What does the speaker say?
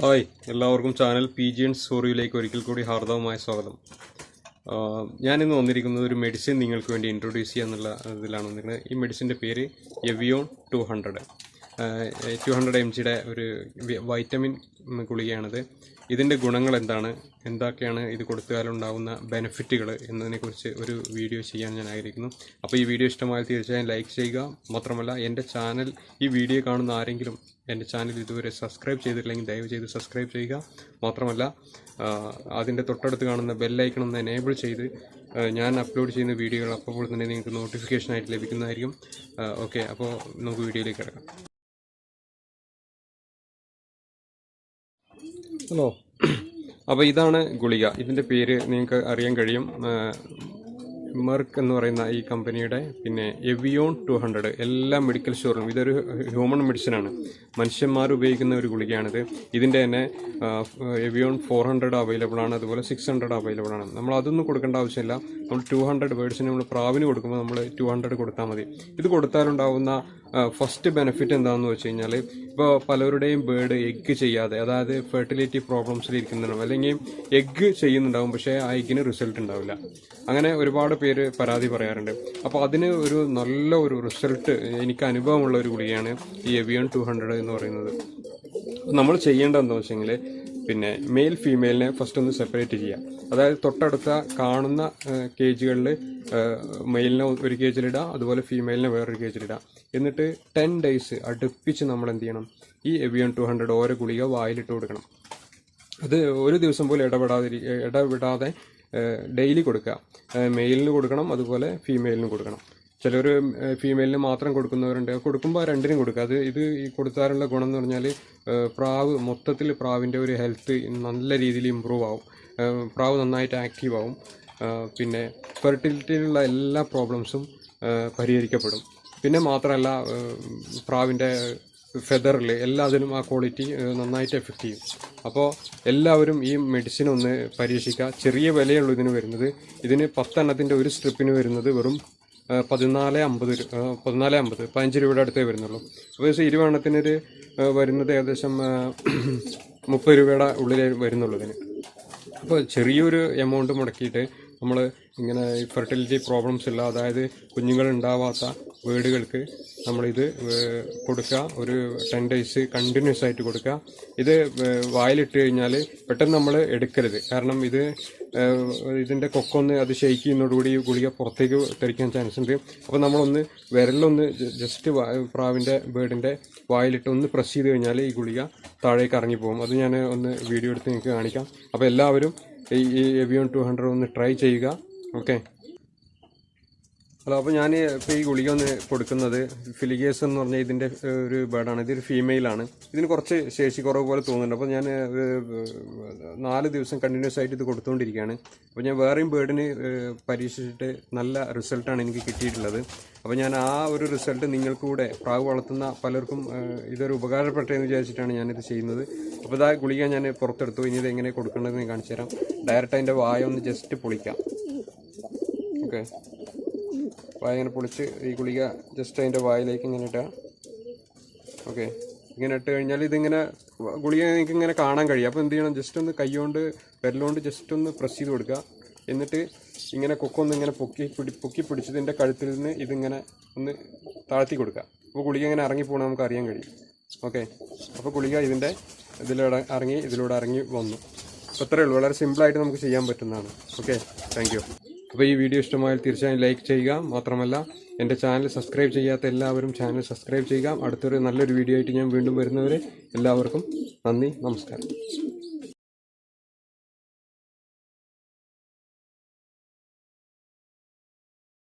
Hi എല്ലാവർക്കും channel P G N സ്റ്റോറിയിലേക്ക് ഒരിക്കൽ കൂടി ഹാർദവമായ സ്വാഗതം. ഞാനിന്ന് വന്നിരിക്കുന്നത് ഒരു മെഡിസിൻ നിങ്ങൾക്ക് വേണ്ടി ഇൻട്രൊഡ്യൂസ് ചെയ്യാന്നുള്ള ഇതിലാണ് വന്നിരിക്കുന്നത്. ഈ മെഡിസിന്റെ പേര് Evion two hundred two hundred M ജിയുടെ ഒരു വൈറ്റമിൻ ഗുളികയാണിത്. ഇതിന്റെ ഗുണങ്ങൾ എന്താണ്? എന്തൊക്കെയാണ് ഇത് കൊടുത്താലുണ്ടാകുന്ന ബെനിഫിറ്റുകൾ എന്നതിനെക്കുറിച്ച് ഒരു വീഡിയോ ചെയ്യാൻ ഞാൻ ആഗ്രഹിക്കുന്നു. അപ്പോൾ ഈ വീഡിയോ ഇഷ്ടമായാൽ തീർച്ചയായും ലൈക്ക് ചെയ്യുക. മാത്രമല്ല എന്റെ ചാനൽ ഈ വീഡിയോ കാണുന്ന ആരെങ്കിലും എന്റെ ചാനൽ ഇതുവരെ സബ്സ്ക്രൈബ് ചെയ്തിട്ടില്ലെങ്കിൽ ദയവ് ചെയ്ത് സബ്സ്ക്രൈബ് ചെയ്യുക. മാത്രമല്ല അതിന്റെ തൊട്ടടുത്ത് കാണുന്ന ബെല്ലൈക്കൺ ഒന്ന് എനേബിൾ ചെയ്ത് ഞാൻ അപ്ലോഡ് ചെയ്യുന്ന വീഡിയോകൾ അപ്പോൾ തന്നെ നിങ്ങൾക്ക് നോട്ടിഫിക്കേഷനായിട്ട് ലഭിക്കുന്നതായിരിക്കും. ഓക്കെ അപ്പോൾ നമുക്ക് വീഡിയോയിലേക്ക് കിടക്കാം. ഹലോ. അപ്പോൾ ഇതാണ് ഗുളിക. ഇതിന്റെ പേര് നിങ്ങൾക്ക് അറിയാൻ കഴിയും. മെർക്ക് എന്ന് പറയുന്ന ഈ കമ്പനിയുടെ പിന്നെ എവിയോൺ ടു ഹൺഡ്രഡ് എല്ലാ മെഡിക്കൽ സ്റ്റോറിലും. ഇതൊരു ഹ്യൂമൻ മെഡിസിനാണ്. മനുഷ്യന്മാർ ഉപയോഗിക്കുന്ന ഒരു ഗുളികയാണിത്. ഇതിന്റെ തന്നെ എവിയോൺ ഫോർ ഹൺഡ്രഡ് അവൈലബിൾ ആണ്. അതുപോലെ സിക്സ് ഹൺഡ്രഡ് അവൈലബിൾ ആണ്. നമ്മൾ അതൊന്നും കൊടുക്കേണ്ട ആവശ്യമില്ല. നമ്മൾ ടു ഹൺഡ്രഡ് വേർഡ്സിന് നമ്മൾ പ്രാവിന് കൊടുക്കുമ്പോൾ നമ്മൾ ടു ഹൺഡ്രഡ് കൊടുത്താൽ മതി. ഇത് കൊടുത്താലുണ്ടാവുന്ന ഫസ്റ്റ് ബെനിഫിറ്റ് എന്താണെന്ന് വെച്ച് കഴിഞ്ഞാൽ ഇപ്പോൾ പലരുടെയും ബേർഡ് എഗ്ഗ് ചെയ്യാതെ അതായത് ഫെർട്ടിലിറ്റി പ്രോബ്ലംസിൽ ഇരിക്കുന്നുണ്ടാവും. അല്ലെങ്കിൽ എഗ്ഗ് ചെയ്യുന്നുണ്ടാവും പക്ഷേ ആ എഗ്ഗിന് റിസൾട്ട് ഉണ്ടാവില്ല. അങ്ങനെ ഒരുപാട് പേര് പരാതി പറയാറുണ്ട്. അപ്പോൾ അതിന് ഒരു നല്ല ഒരു റിസൾട്ട് എനിക്ക് അനുഭവമുള്ള ഒരു ഗുളികയാണ് ഈ എവിയോൺ ടു ഹൺഡ്രഡ് എന്ന് പറയുന്നത്. നമ്മൾ ചെയ്യേണ്ടതെന്ന് വെച്ചെങ്കിൽ പിന്നെ മെയിൽ ഫീമെയിലിനെ ഫസ്റ്റ് ഒന്ന് സെപ്പറേറ്റ് ചെയ്യുക. അതായത് തൊട്ടടുത്ത കാണുന്ന കേജുകളിൽ മെയിലിനെ ഒരു കേജിലിടുക അതുപോലെ ഫീമെയിലിനെ വേറൊരു കേജിലിടുക എന്നിട്ട് ടെൻ ഡേയ്സ് അടുപ്പിച്ച് നമ്മൾ എന്ത് ചെയ്യണം? ഈ എവിയൺ ടു ഹൺഡ്രഡ് ഓരോ ഗുളിക വായിലിട്ട് കൊടുക്കണം. അത് ഒരു ദിവസം പോലും ഇടപെടാതിരി ഇടപെടാതെ ഡെയിലി കൊടുക്കുക. മെയിലിന് കൊടുക്കണം അതുപോലെ ഫീമെയിലിന് കൊടുക്കണം. ചിലർ ഫീമെയിലിന് മാത്രം കൊടുക്കുന്നവരുണ്ട്. കൊടുക്കുമ്പോൾ രണ്ടിനും കൊടുക്കുക. അത് ഇത് ഈ കൊടുത്താലുള്ള ഗുണം എന്ന് പറഞ്ഞാൽ പ്രാവ് മൊത്തത്തിൽ പ്രാവിന്റെ ഒരു ഹെൽത്ത് നല്ല രീതിയിൽ ഇമ്പ്രൂവ് ആവും. പ്രാവ് നന്നായിട്ട് ആക്റ്റീവ് ആവും. പിന്നെ ഫെർട്ടിലിറ്റിയിലുള്ള എല്ലാ പ്രോബ്ലംസും പരിഹരിക്കപ്പെടും. പിന്നെ മാത്രമല്ല പ്രാവിന്റെ ഫെദറിൽ എല്ലാത്തിനും ആ ക്വാളിറ്റി നന്നായിട്ട് എഫക്റ്റ് ചെയ്യും. അപ്പോൾ എല്ലാവരും ഈ മെഡിസിൻ ഒന്ന് പരീക്ഷിക്കുക. ചെറിയ വിലയുള്ളൂ ഇതിന് വരുന്നത്. ഇതിന് പത്തെണ്ണത്തിന്റെ ഒരു സ്ട്രിപ്പിന് വരുന്നത് വെറും പതിനാല് അമ്പത് പതിനാല് അമ്പത് പതിനഞ്ച് രൂപയുടെ അടുത്തേ വരുന്നുള്ളൂ. അപ്പോൾ ദിവസം ഇരുവണ്ണത്തിനൊരു വരുന്നത് ഏകദേശം മുപ്പത് രൂപയുടെ ഉള്ളിലേ വരുന്നുള്ളൂ ഇതിന്. അപ്പോൾ ചെറിയൊരു എമൗണ്ട് മുടക്കിയിട്ട് നമ്മൾ ഇങ്ങനെ ഫെർട്ടിലിറ്റി പ്രോബ്ലംസ് ഉള്ള അതായത് കുഞ്ഞുങ്ങൾ ഉണ്ടാവാത്ത വീടുകൾക്ക് നമ്മളിത് കൊടുക്കുക. ഒരു ടെൻ ഡേയ്സ് കണ്ടിന്യൂസ് ആയിട്ട് കൊടുക്കുക. ഇത് വായിലിട്ട് കഴിഞ്ഞാൽ പെട്ടെന്ന് നമ്മൾ എടുക്കരുത്. കാരണം ഇത് ഇതിന്റെ കൊക്കൊന്ന് അത് ഷെയ്ക്ക് ചെയ്യുന്നതോടുകൂടി ഈ ഗുളിക പുറത്തേക്ക് തെറിക്കാൻ ചാൻസ് ഉണ്ട്. അപ്പോൾ നമ്മളൊന്ന് വിരലൊന്ന് ജസ്റ്റ് പ്രാവിന്റെ ബേർഡിന്റെ വായിലിട്ട് ഒന്ന് പ്രസ് ചെയ്ത് കഴിഞ്ഞാൽ ഈ ഗുളിക താഴേക്ക് ഇറങ്ങി പോകും അത് ഞാൻ ഒന്ന് വീഡിയോ എടുത്ത് നിങ്ങൾക്ക് കാണിക്കാം. അപ്പോൾ എല്ലാവരും ഈ എവിയോൺ ടു ഹൺഡ്രഡ് ഒന്ന് ട്രൈ ചെയ്യുക. ഓക്കെ ഹലോ അപ്പോൾ ഞാൻ ഇപ്പോൾ ഈ ഗുളിക ഒന്ന് കൊടുക്കുന്നത് ഫിലിഗേസ് എന്ന് പറഞ്ഞ ഇതിന്റെ ഒരു ബേഡാണ്. ഇതൊരു ഫീമെയിലാണ് ഇതിന് കുറച്ച് ശേഷി കുറവ് പോലെ തോന്നുന്നുണ്ട്. അപ്പോൾ ഞാൻ നാല് ദിവസം കണ്ടിന്യൂസ് ആയിട്ട് ഇത് കൊടുത്തുകൊണ്ടിരിക്കുകയാണ് അപ്പോൾ ഞാൻ വേറെയും ബേഡിന് പരീക്ഷിച്ചിട്ട് നല്ല റിസൾട്ടാണ് എനിക്ക് കിട്ടിയിട്ടുള്ളത്. അപ്പോൾ ഞാൻ ആ ഒരു റിസൾട്ട് നിങ്ങൾക്കൂടെ പ്രാവ് വളർത്തുന്ന പലർക്കും ഇതൊരു ഉപകാരപ്പെട്ടതെന്ന് വിചാരിച്ചിട്ടാണ് ഞാനിത് ചെയ്യുന്നത്. അപ്പോൾ ഇതാ ഗുളിക ഞാൻ പുറത്തെടുത്തു. ഇനി ഇത് എങ്ങനെ കൊടുക്കേണ്ടതെന്ന് കാണിച്ചു തരാം. ഡയറക്റ്റ് അതിന്റെ വായ ഒന്ന് ജസ്റ്റ് പൊളിക്കാം. ഓക്കെ വായ ഇങ്ങനെ പൊളിച്ച് ഈ ഗുളിക ജസ്റ്റ് അതിന്റെ വായിലേക്ക് ഇങ്ങനെ ഇട്ടുക ഓക്കെ ഇങ്ങനെ ഇട്ട് കഴിഞ്ഞാൽ ഇതിങ്ങനെ ഗുളിക നിങ്ങൾക്ക് ഇങ്ങനെ കാണാൻ കഴിയും. അപ്പോൾ എന്ത് ചെയ്യണം? ജസ്റ്റ് ഒന്ന് കൈകൊണ്ട് വിരലുകൊണ്ട് ജസ്റ്റ് ഒന്ന് പ്രസ് ചെയ്ത് കൊടുക്കുക. എന്നിട്ട് ഇങ്ങനെ കൊക്കൊന്ന് ഇങ്ങനെ പൊക്കി പിടി പൊക്കി പിടിച്ചതിന്റെ കഴുത്തിൽ നിന്ന് ഇതിങ്ങനെ ഒന്ന് താഴ്ത്തി കൊടുക്കുക. അപ്പോൾ ഗുളിക ഇങ്ങനെ ഇറങ്ങി പോകണം നമുക്ക് അറിയാൻ കഴിയും. ഓക്കെ അപ്പോൾ ഗുളിക ഇതിന്റെ ഇതിലൂടെ ഇറങ്ങി ഇതിലൂടെ ഇറങ്ങി വന്നു. അപ്പോൾ അത്രയേ ഉള്ളൂ. വളരെ സിമ്പിളായിട്ട് നമുക്ക് ചെയ്യാൻ പറ്റുന്നതാണ്. ഓക്കെ താങ്ക് അപ്പോൾ ഈ വീഡിയോ ഇഷ്ടമായാൽ തീർച്ചയായും ലൈക്ക് ചെയ്യുക. മാത്രമല്ല എന്റെ ചാനൽ സബ്സ്ക്രൈബ് ചെയ്യാത്ത എല്ലാവരും ചാനൽ സബ്സ്ക്രൈബ് ചെയ്യുക. അടുത്തൊരു നല്ലൊരു വീഡിയോ ആയിട്ട് ഞാൻ വീണ്ടും വരുന്നവരെ എല്ലാവർക്കും നന്ദി നമസ്കാരം.